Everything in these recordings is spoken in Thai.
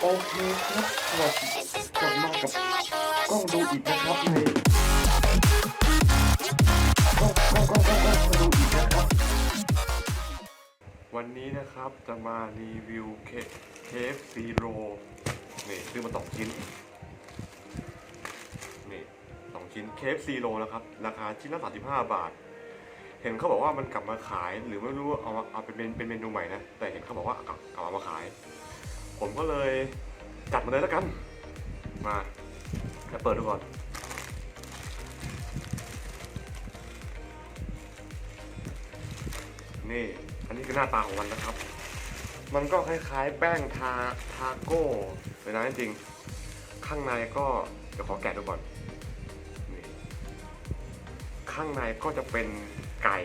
โอเคครับสวัสดีกลับมากับกล้องดูอีกนะครับในกล้องกล้องกล้องกล้องกล้องดูอีกนะครับ วันนี้นะครับจะมารีวิวเคเคฟซีโรนี่ซื้อมาสองชิ้นนี่สองชิ้นเคฟซีโรนะครับ ราคาชิ้นละ35บาท เห็นเขาบอกว่ามันกลับมาขายหรือไม่รู้เอามาเอาเป็นเป็นเป็นเมนูใหม่นะแต่เห็นเขาบอกว่ากลับกลับมาขาย ผมก็เลยจัดมาเลยแล้วกัน มาแค่เปิดดูก่อน นี่ อันนี้คือหน้าตาของมันนะครับ มันก็คล้ายๆ แป้งทาทาโก้เลยนะจริงๆข้างในก็เดี๋ยวขอแกะดูก่อนนี่ข้างในก็จะเป็นไก่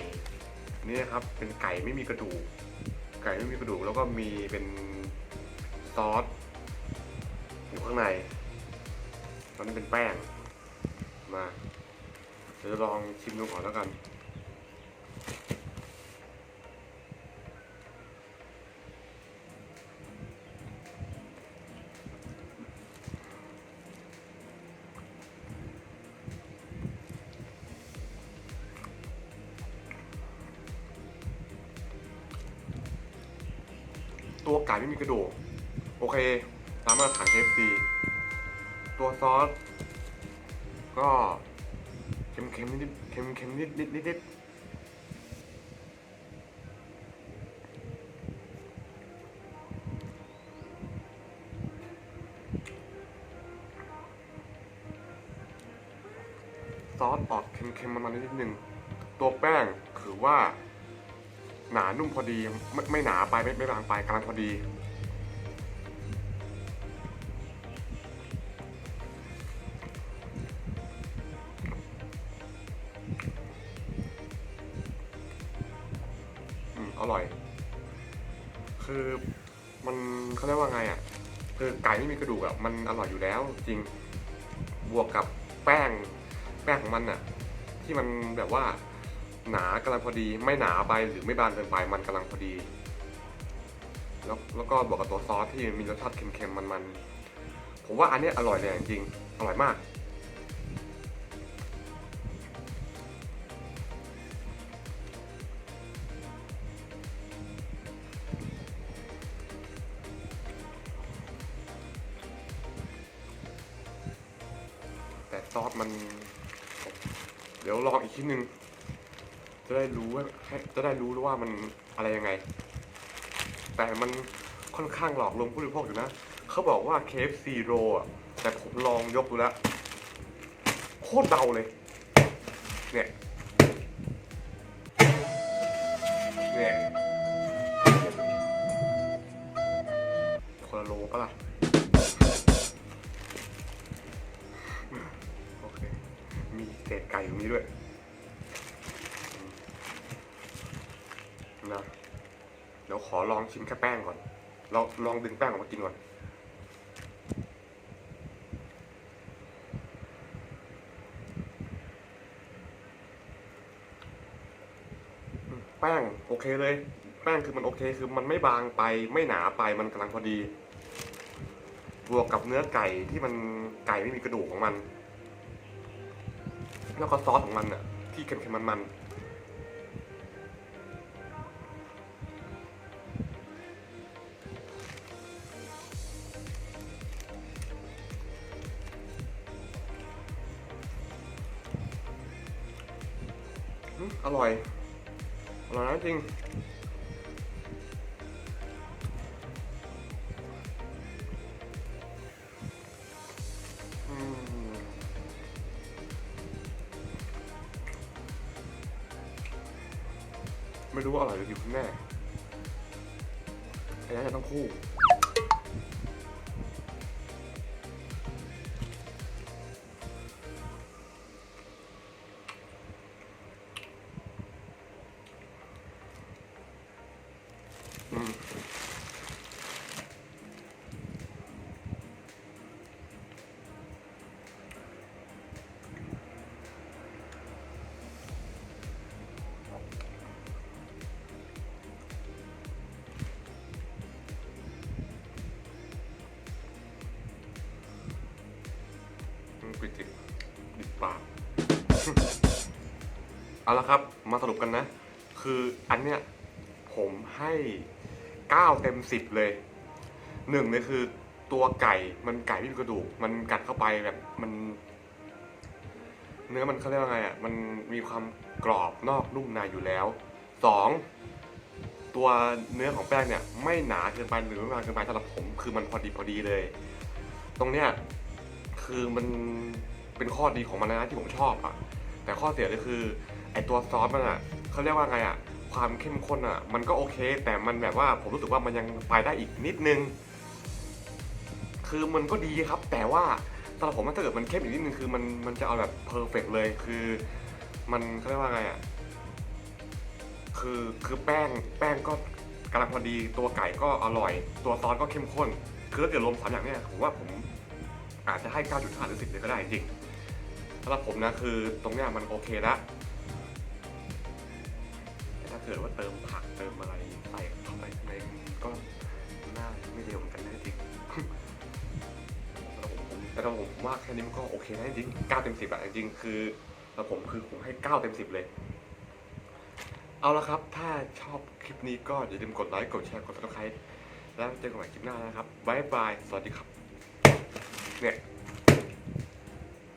นี่นะครับ เป็นไก่ไม่มีกระดูก ไก่ไม่มีกระดูกแล้วก็มีเป็น ซอสอยู่ข้างใน ตอนนี้เป็นแป้ง มาเดี๋ยวจะลองชิมดูก่อนแล้วกัน ตัวไก่ไม่มีกระดูก โอเคตามมาตรฐาน KFC ตัวซอส ก็เค็มเค็มๆนิดๆเค็มเค็มๆนิดนิดนิดนิดซอสออกเค็มเค็มๆมันๆนิดนึง ตัวแป้งคือว่า หนานุ่มพอดี ไม่ไม่หนาไปไม่ไม่บางไปกำลังพอดี อร่อย คือมันเขาเรียกว่าไงอะ คือไก่ไม่มีกระดูกอะมันอร่อยอยู่แล้ว จริงบวกกับแป้งแป้งของมันอะ ที่มันแบบว่า หนากำลังพอดี ไม่หนาไปหรือไม่บางเกินไปมันกำลังพอดี แล้วแล้วก็บวกกับตัวซอสที่มีรสชาติเค็มๆมันๆผมว่าอันนี้อร่อยเลยจริงอร่อยมาก ซอสมัน เดี๋ยวลองอีกชิ้นหนึ่งจะได้รู้ว่าจะได้รู้ว่ามันอะไรยังไง แต่มันค่อนข้างหลอกลวงผู้บริโภคอยู่นะเขาบอกว่า KFC Roll อะแต่ผมลองยกดูแล้วโคตรเบาเลย เนี่ย เนี่ยคนละโลปะล่ะ ศษไก่ตรงนี้ด้วยนะเดี๋ยวขอลองชิมแค่แป้งก่อนลองลองดึงแป้งออกมากินก่อนแป้งโอเคเลย แป้งคือมันโอเคคือมันไม่บางไปไม่หนาไปมันกำลังพอดี บวกกับเนื้อไก่ที่มันไก่ไม่มีกระดูกของมัน แล้วก็ซอสของมันอะที่เค็มๆมันๆอร่อย อร่อยนะจริง ไม่รู้ว่าอร่อยหรืออยู่คุณแม่ไอ้นั่นจะต้องคู่ เอาละครับมาสรุปกันนะ คืออันเนี้ยผมให้เก้าเต็มสิบเลยหนึ่งเลยคือตัวไก่มันไก่ที่มีกระดูก มันกัดเข้าไปแบบมัน เนื้อมันเขาเรียกว่าไงอะมันมีความกรอบนอกนุ่มในอยู่แล้วสองตัวเนื้อของแป้งเนี่ยไม่หนาเกินไปหรือไม่บางเกินไปสำหรับผมคือมันพอดีพอดีเลย ตรงเนี้ยคือมันเป็นข้อดีของมันนะที่ผมชอบอะแต่ข้อเสียเลยคือ ไอตัวซอสมันอะเขาเรียกว่าไงอะความเข้มข้นอะ มันก็โอเค แต่มันแบบว่าผมรู้สึกว่ามันยังไปได้อีกนิดนึง คือมันก็ดีครับ แต่ว่าสำหรับผมถ้าเกิดมันเข้มอีกนิดนึงคือมันมันจะเอาแบบเพอร์เฟกเลยคือมันเขาเรียกว่าไงอะคือคือแป้งแป้งก็กำลังพอดีตัวไก่ก็อร่อย ตัวซอสก็เข้มข้น คือถ้าเกิดรวมสามอย่างเนี้ยผมว่าผมอาจจะให้ 9.5 หรือ 10 เลยก็ได้จริงสำหรับผมนะคือตรงเนี้ยมันโอเคแล้ว กิดว่าเติมผักเติมอะไรใส่เข้าไปในก็น่าไม่เร็วเหมือนกันนะจริงสำหรับผมผมแต่สำผมมว่าแค่นี้มันก็โอเคนะจริงๆ9เต็ม10อะจริงๆคือสำหรับผมคือผมให้9เต็ม10เลย เอาละครับ ถ้าชอบคลิปนี้ก็อย่าลืมกดไลค์กดแชร์กด subscribe แล้วเจอกันใหม่คลิปหน้านะครับบ๊ายบายสวัสดีครับเนี่ย